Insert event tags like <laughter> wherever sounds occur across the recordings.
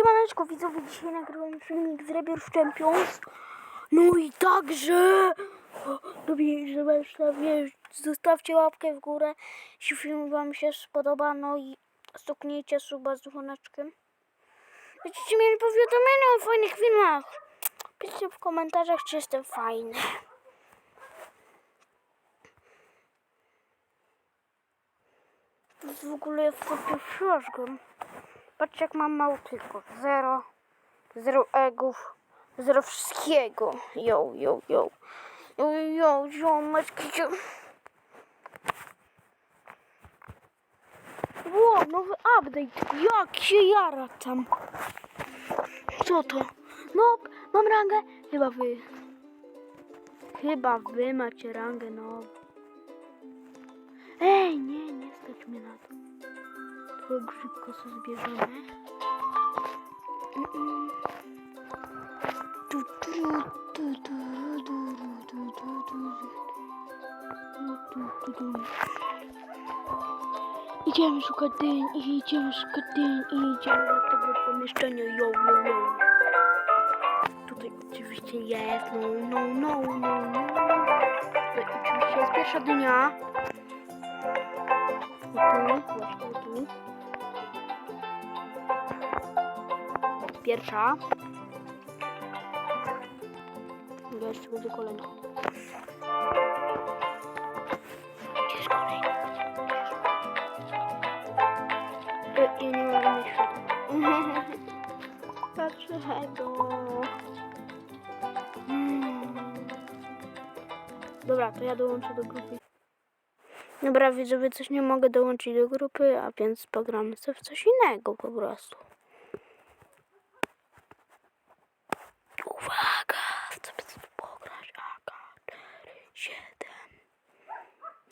Siemaneczko widzowie, dzisiaj nagrałem filmik z Rebirth Champions. No i także... Lubię, żeby sobie zostawcie łapkę w górę, jeśli film wam się spodoba, no i stuknijcie suba z dzwoneczkiem. Będziecie mieli powiadomienia o fajnych filmach. Piszcie w komentarzach, czy jestem fajny. To jest w ogóle w sobie. Patrzcie jak mam mało tylko. Zero. Zero egów. Zero wszystkiego. Yo, yo, yo. Yo, yo, yo, yo. Ło, nowy update. Jak się jara tam. Co to? No, mam rangę. Chyba wy. Chyba wy macie rangę, no. Tu. Tu, tu, tu. Idziemy szukać dyń, idziemy szukać dyń, idziemy do tego pomieszczenia, yo, yo, yo. Tutaj oczywiście jest, no, no, no, no, no. Tutaj oczywiście jest pierwsza dynia. I tu, właśnie tu. Pierwsza. Dobra, jeszcze będzie kolejna. Jest kolejna? E, Ja nie mam jeszcze. <laughs> Dlaczego? Hmm. Dobra, to ja dołączę do grupy. Dobra, widzowie, coś nie mogę dołączyć do grupy, a więc pogramy sobie w coś innego po prostu.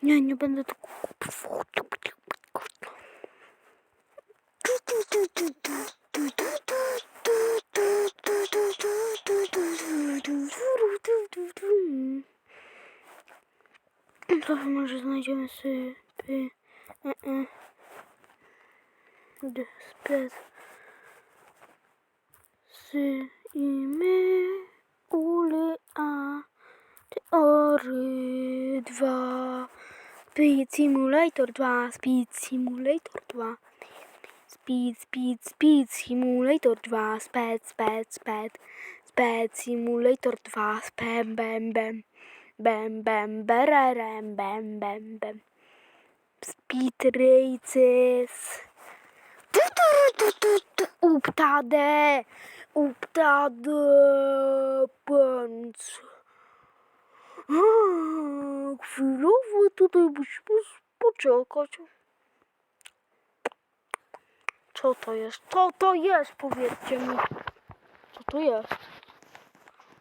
Nie, nie będę tu kupował. Trochę może znajdziemy sobie e, e, spec z i my ule a teory 2 Speed Simulator 2 Speed Simulator 2 Speed Speed Speed Simulator 2 Sped Sped Sped. Sped Simulator 2 Spam Bam Bam Bam Bam Bararem Bam Bam Bam Speed Races. Uptade. Uptade. Pędz Chwilowo tutaj musimy poczekać. Co to jest? Co to jest? Powiedzcie mi. Co to jest?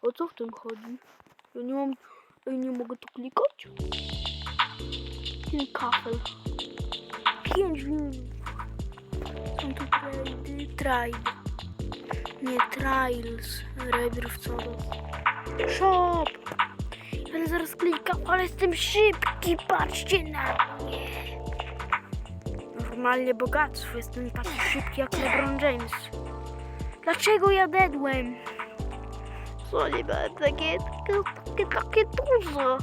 O co w tym chodzi? Ja nie mam... Ja nie mogę tu klikać? Ten kafel. Pięć minut. Są tu traidy. Trade. Nie, trials. Rebirth co? Shop. Będę zaraz klikał, ale jestem szybki, patrzcie na mnie. Normalnie bogactwo, jestem taki szybki jak LeBron James. Dlaczego ja dedłem? Co nie byłem takie, takie, duże.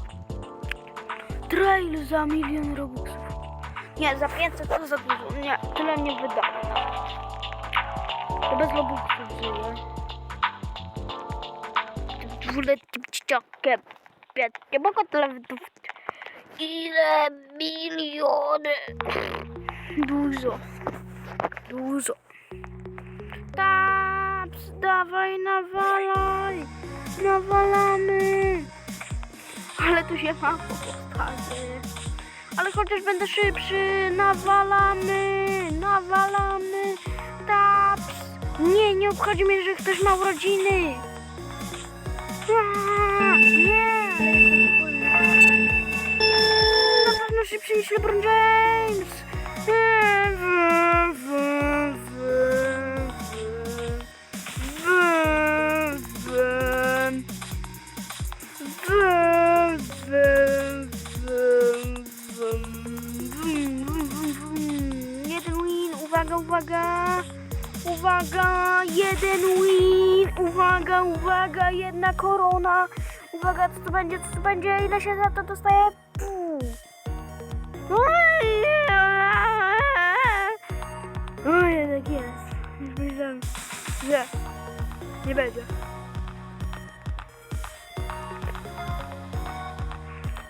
Trail za milion robuxów. Nie, za 500 to za dużo. Nie, tyle nie wydam. To bez robuxów żyję. Dwuletnim ciciokiem. Nie mogę tyle wydać. Ile miliony? Dużo. Dużo. Taps, dawaj, nawalaj. Nawalamy. Ale tu się ma postawy. Ale chociaż będę szybszy. Nawalamy. Nawalamy. Taps. Nie, nie obchodzi mnie, że ktoś ma urodziny. Szybszy niż LeBron James. Jeden win, uwaga, uwaga. uwaga, jeden win, uwaga, uwaga, jedna korona. Uwaga, co to będzie, co to będzie, ile się za to dostaje? O, jednak jest. Już myślałem, że nie będzie.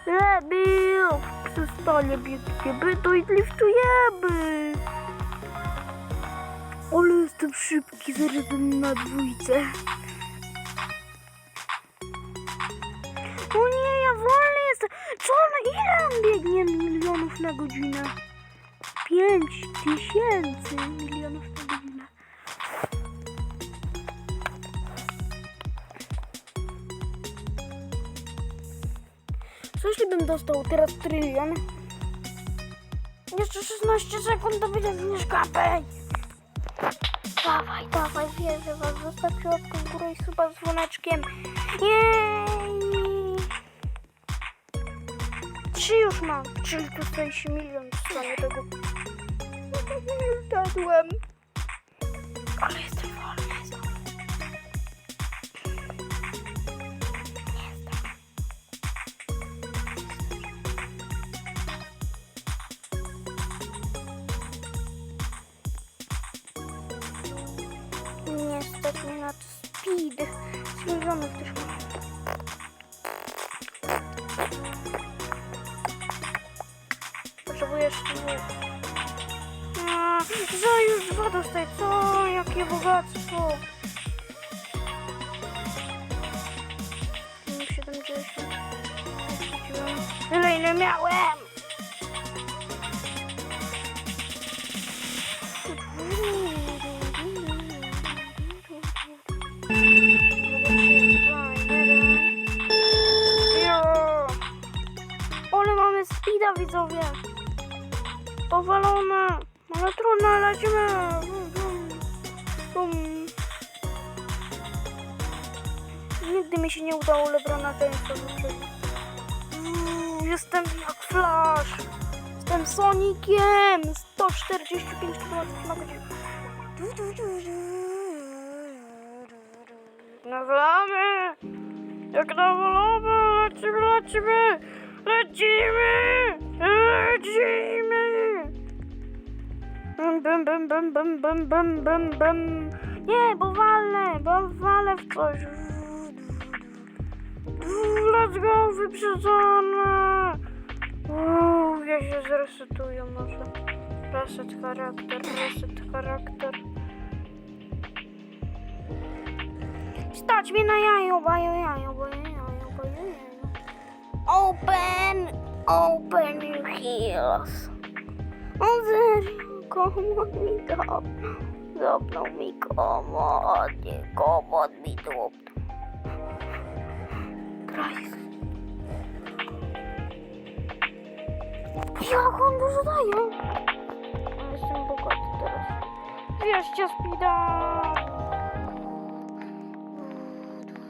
Lebił! Przestanie biednie bytu i liftujemy! Ale jestem szybki, zaraz na dwójce. Biegnie milionów na godzinę? Pięć tysięcy milionów na godzinę. Co jeśli bym dostał teraz trylion? Jeszcze 16 sekund do będzie zniżkapej. Dawaj, dawaj, wierzę was. Zostawcie łapkę w górę i suba z dzwoneczkiem. Jej! Trzy już mam. Czyli tutaj się milion dostanie tego. <laughs> Zjadłem. Ale jestem wolny. Potrzebujesz Za już dwa dostaję. Co? Jakie bogactwo. Mm, 70. Wrzuciłem. Tyle ile miałem. nigdy mi się nie udało Lebrona Jamesa wyprzedzić. Mm, jestem jak Flash! Jestem Soniciem! 145 km na godzinę. Na wolamy! Jak na wolamy! Lecimy, lecimy! Lecimy! Lecimy! Bum, bum, bum, bum, bum, bum, bum, bum. Nie, bo walę, bo walę w coś. Let's go, wyprzedzone! Uuu, ja się zresetuję może. Reset charakter, reset charakter. Stać mnie na jajo, bajo, jajo, bajo, jajo, bajo, jajo. Open, open your heels. O serio, komod mi to. Dopnął mi komod, komod mi dopnął. Christ. Jak on dużo daje? Jestem bogaty teraz. Wierzcie spida!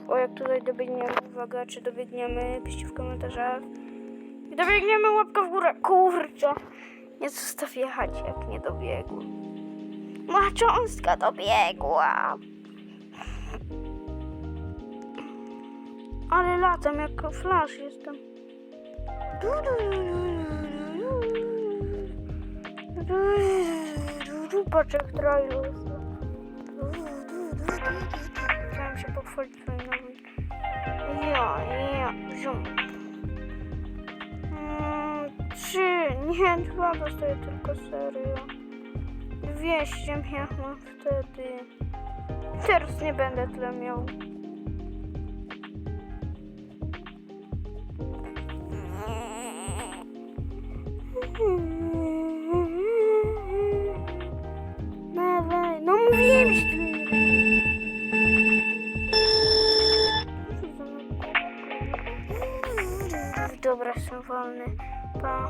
O, jak tutaj dobiegniemy, uwaga, czy dobiegniemy, piszcie w komentarzach. I dobiegniemy, łapka w górę. Kurczę, nie zostaw jechać, jak nie dobiegł. Ma cząstka dobiegła. Ale latam jak flash jestem. Patrz jak trailer. Chciałem się pochwalić swoim nowym. Ja, ja, ziom. Mm, Trzy, nie, dwa dostaję tylko serio. Dwieście miałam wtedy. Teraz nie będę tyle miał. пока.